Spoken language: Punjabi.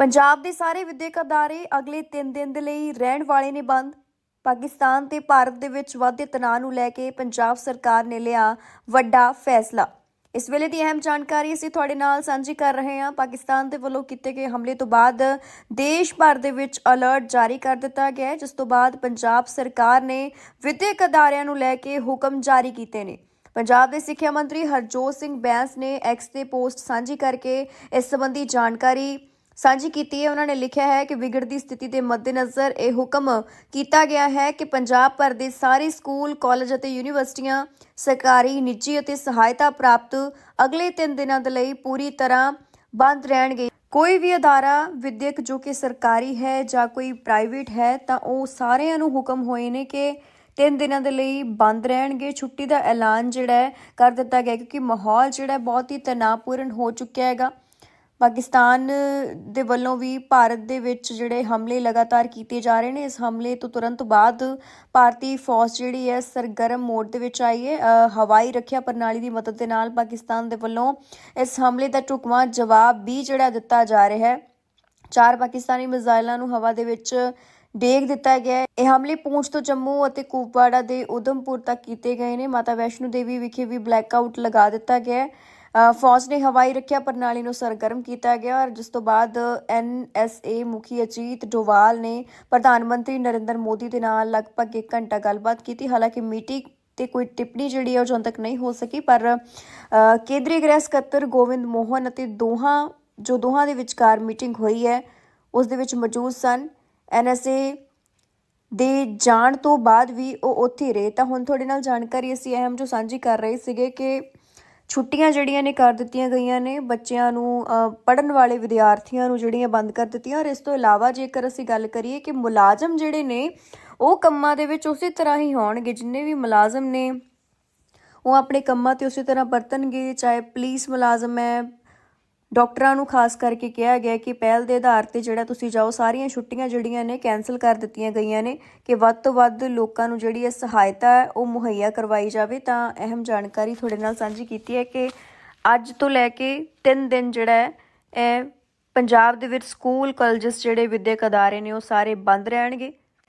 ਪੰਜਾਬ ਦੇ ਸਾਰੇ ਵਿਦਿਅਕ ਅਦਾਰੇ ਅਗਲੇ 3 ਦਿਨ ਦੇ ਲਈ ਰਹਿਣ ਵਾਲੇ ਨੇ ਬੰਦ। ਪਾਕਿਸਤਾਨ ਤੇ ਭਾਰਤ ਦੇ ਵਿੱਚ ਵਾਧੇ ਤਣਾਅ ਨੂੰ ਲੈ ਕੇ ਪੰਜਾਬ ਸਰਕਾਰ ਨੇ ਲਿਆ ਵੱਡਾ ਫੈਸਲਾ। ਇਸ ਵੇਲੇ ਦੀ ਅਹਿਮ ਜਾਣਕਾਰੀ ਅਸੀਂ ਤੁਹਾਡੇ ਨਾਲ ਸਾਂਝੀ ਕਰ ਰਹੇ ਹਾਂ। ਪਾਕਿਸਤਾਨ ਦੇ ਵੱਲੋਂ ਕੀਤੇ ਗਏ ਹਮਲੇ ਤੋਂ ਬਾਅਦ ਦੇਸ਼ ਭਰ ਦੇ ਵਿੱਚ ਅਲਰਟ ਜਾਰੀ ਕਰ ਦਿੱਤਾ ਗਿਆ ਹੈ, ਜਿਸ ਤੋਂ ਬਾਅਦ ਪੰਜਾਬ ਸਰਕਾਰ ਨੇ ਵਿਦਿਅਕ ਅਦਾਰਿਆਂ ਨੂੰ ਲੈ ਕੇ ਹੁਕਮ ਜਾਰੀ ਕੀਤੇ ਨੇ। ਪੰਜਾਬ ਦੇ ਸਿੱਖਿਆ ਮੰਤਰੀ ਹਰਜੋਤ ਸਿੰਘ ਬੈਂਸ ਨੇ ਐਕਸ ਤੇ ਪੋਸਟ ਸਾਂਝੀ ਕਰਕੇ ਇਸ ਸੰਬੰਧੀ ਜਾਣਕਾਰੀ ਸਾਂਝੀ ਕੀਤੀ ਹੈ। ਉਹਨਾਂ ਨੇ ਲਿਖਿਆ ਹੈ ਕਿ ਵਿਗੜਦੀ ਸਥਿਤੀ ਦੇ ਮੱਦੇਨਜ਼ਰ ਇਹ ਹੁਕਮ ਕੀਤਾ ਗਿਆ ਹੈ ਕਿ ਪੰਜਾਬ ਭਰ ਦੇ ਸਾਰੇ ਸਕੂਲ, ਕਾਲਜ ਅਤੇ ਯੂਨੀਵਰਸਿਟੀਆਂ ਸਰਕਾਰੀ ਨਿੱਜੀ ਅਤੇ ਸਹਾਇਤਾ ਪ੍ਰਾਪਤ ਅਗਲੇ 3 ਦਿਨਾਂ ਦੇ ਲਈ ਪੂਰੀ ਤਰ੍ਹਾਂ ਬੰਦ ਰਹਿਣਗੇ। ਕੋਈ ਵੀ ਅਦਾਰਾ, ਵਿਦਿਅਕ ਜੋ ਕਿ ਸਰਕਾਰੀ ਹੈ ਜਾਂ ਕੋਈ ਪ੍ਰਾਈਵੇਟ ਹੈ, ਤਾਂ ਉਹ ਸਾਰਿਆਂ ਨੂੰ ਹੁਕਮ ਹੋਏ ਨੇ ਕਿ ਤਿੰਨ ਦਿਨਾਂ ਦੇ ਲਈ ਬੰਦ ਰਹਿਣਗੇ। ਛੁੱਟੀ ਦਾ ਐਲਾਨ ਜਿਹੜਾ ਹੈ ਕਰ ਦਿੱਤਾ ਗਿਆ ਕਿਉਂਕਿ ਮਾਹੌਲ ਜਿਹੜਾ ਬਹੁਤ ਹੀ ਤਣਾਅਪੂਰਨ ਹੋ ਚੁੱਕਿਆ ਹੈਗਾ। ਪਾਕਿਸਤਾਨ ਦੇ ਵੱਲੋਂ ਵੀ ਭਾਰਤ ਦੇ ਵਿੱਚ ਜਿਹੜੇ ਹਮਲੇ ਲਗਾਤਾਰ ਕੀਤੇ ਜਾ ਰਹੇ ਨੇ, ਇਸ ਹਮਲੇ ਤੋਂ ਤੁਰੰਤ ਬਾਅਦ ਭਾਰਤੀ ਫੌਜ ਜਿਹੜੀ ਹੈ ਸਰਗਰਮ ਮੋਡ ਦੇ ਵਿੱਚ ਆਈ ਹੈ। ਹਵਾਈ ਰੱਖਿਆ ਪ੍ਰਣਾਲੀ ਦੀ ਮਦਦ ਦੇ ਨਾਲ ਪਾਕਿਸਤਾਨ ਦੇ ਵੱਲੋਂ ਇਸ ਹਮਲੇ ਦਾ ਢੁਕਵਾਂ ਜਵਾਬ ਵੀ ਜਿਹੜਾ ਦਿੱਤਾ ਜਾ ਰਿਹਾ ਹੈ। ਚਾਰ ਪਾਕਿਸਤਾਨੀ ਮਿਜ਼ਾਈਲਾਂ ਨੂੰ ਹਵਾ ਦੇ ਵਿੱਚ ਡੇਗ ਦਿੱਤਾ ਗਿਆ ਹੈ। ਇਹ ਹਮਲੇ ਪੂੰਛ ਤੋਂ ਜੰਮੂ ਅਤੇ ਕੁਪਵਾੜਾ ਦੇ ਉਧਮਪੁਰ ਤੱਕ ਕੀਤੇ ਗਏ ਨੇ। ਮਾਤਾ ਵੈਸ਼ਨੋ ਦੇਵੀ ਵਿਖੇ ਵੀ ਬਲੈਕਆਊਟ ਲਗਾ ਦਿੱਤਾ ਗਿਆ ਹੈ। ਫੌਜ ਨੇ ਹਵਾਈ ਰੱਖਿਆ ਪ੍ਰਣਾਲੀ ਨੂੰ ਸਰਗਰਮ ਕੀਤਾ ਗਿਆ ਔਰ ਜਿਸ ਤੋਂ ਬਾਅਦ ਐਨਐਸਏ ਮੁਖੀ ਅਜੀਤ ਡੋਵਾਲ ਨੇ ਪ੍ਰਧਾਨ ਮੰਤਰੀ ਨਰਿੰਦਰ ਮੋਦੀ ਦੇ ਨਾਲ ਲਗਭਗ 1 ਘੰਟਾ ਗੱਲਬਾਤ ਕੀਤੀ। ਹਾਲਾਂਕਿ ਮੀਟਿੰਗ ਤੇ ਕੋਈ ਟਿੱਪਣੀ ਜਿਹੜੀ ਹੈ ਉਹ ਜਦੋਂ ਤੱਕ ਨਹੀਂ ਹੋ ਸਕੀ, ਪਰ ਕੇਂਦਰੀ ਗ੍ਰਹਿ ਸਕੱਤਰ ਗੋਵਿੰਦ ਮੋਹਨ ਅਤੇ ਦੋਹਾਂ, ਜੋ ਦੋਹਾਂ ਦੇ ਵਿਚਕਾਰ ਮੀਟਿੰਗ ਹੋਈ ਹੈ, ਉਸ ਦੇ ਵਿੱਚ ਮੌਜੂਦ ਸਨ। ਐਨਐਸਏ ਦੇ ਜਾਣ ਤੋਂ ਬਾਅਦ ਵੀ ਉਹ ਉੱਥੇ ਰਹੇ। ਤਾਂ ਹੁਣ ਤੁਹਾਡੇ ਨਾਲ ਜਾਣਕਾਰੀ ਅਸੀਂ ਅਹਿਮ ਜੋ ਸਾਂਝੀ ਕਰ ਰਹੇ ਸੀਗੇ ਕਿ ਛੁੱਟੀਆਂ ਜਿਹੜੀਆਂ ਨੇ ਕਰ ਦਿੱਤੀਆਂ ਗਈਆਂ ਨੇ, ਬੱਚਿਆਂ ਨੂੰ ਪੜਨ ਵਾਲੇ ਵਿਦਿਆਰਥੀਆਂ ਨੂੰ ਜਿਹੜੀਆਂ ਬੰਦ ਕਰ ਦਿੱਤੀਆਂ ਔਰ ਇਸ ਤੋਂ ਇਲਾਵਾ ਜੇਕਰ ਅਸੀਂ ਗੱਲ ਕਰੀਏ ਕਿ ਮੁਲਾਜ਼ਮ ਜਿਹੜੇ ਨੇ, ਉਹ ਕੰਮਾਂ ਦੇ ਵਿੱਚ ਉਸੇ ਤਰ੍ਹਾਂ ਹੀ ਹੋਣਗੇ, ਜਿੰਨੇ ਵੀ ਮੁਲਾਜ਼ਮ ਨੇ, ਉਹ ਆਪਣੇ ਕੰਮਾਂ ਤੇ ਉਸੇ ਤਰ੍ਹਾਂ ਵਰਤਣਗੇ, ਚਾਹੇ ਪੁਲਿਸ ਮੁਲਾਜ਼ਮ ਹੈ ਡਾਕਟਰਾਂ ਨੂੰ ਖਾਸ ਕਰਕੇ ਕਿਹਾ ਗਿਆ ਕਿ ਪਹਿਲ ਦੇ ਆਧਾਰ ਤੇ ਜਿਹੜਾ ਤੁਸੀਂ ਜਾਓ, ਸਾਰੀਆਂ ਛੁੱਟੀਆਂ ਜਿਹੜੀਆਂ ਨੇ ਕੈਨਸਲ ਕਰ ਦਿੱਤੀਆਂ ਗਈਆਂ ਨੇ ਕਿ ਵੱਧ ਤੋਂ ਵੱਧ ਲੋਕਾਂ ਨੂੰ ਜਿਹੜੀ ਇਹ ਸਹਾਇਤਾ ਹੈ, ਉਹ ਮੁਹੱਈਆ ਕਰਵਾਈ ਜਾਵੇ। ਤਾਂ ਅਹਿਮ ਜਾਣਕਾਰੀ ਤੁਹਾਡੇ ਨਾਲ ਸਾਂਝੀ ਕੀਤੀ ਹੈ ਕਿ ਅੱਜ ਤੋਂ ਲੈ ਕੇ 3 ਦਿਨ ਜਿਹੜਾ ਹੈ, ਇਹ ਪੰਜਾਬ ਦੇ ਵਿੱਚ ਸਕੂਲ, ਕਾਲਜਸ ਜਿਹੜੇ ਵਿਦਿਅਕ ਅਦਾਰੇ ਨੇ, ਉਹ ਸਾਰੇ ਬੰਦ ਰਹਿਣਗੇ।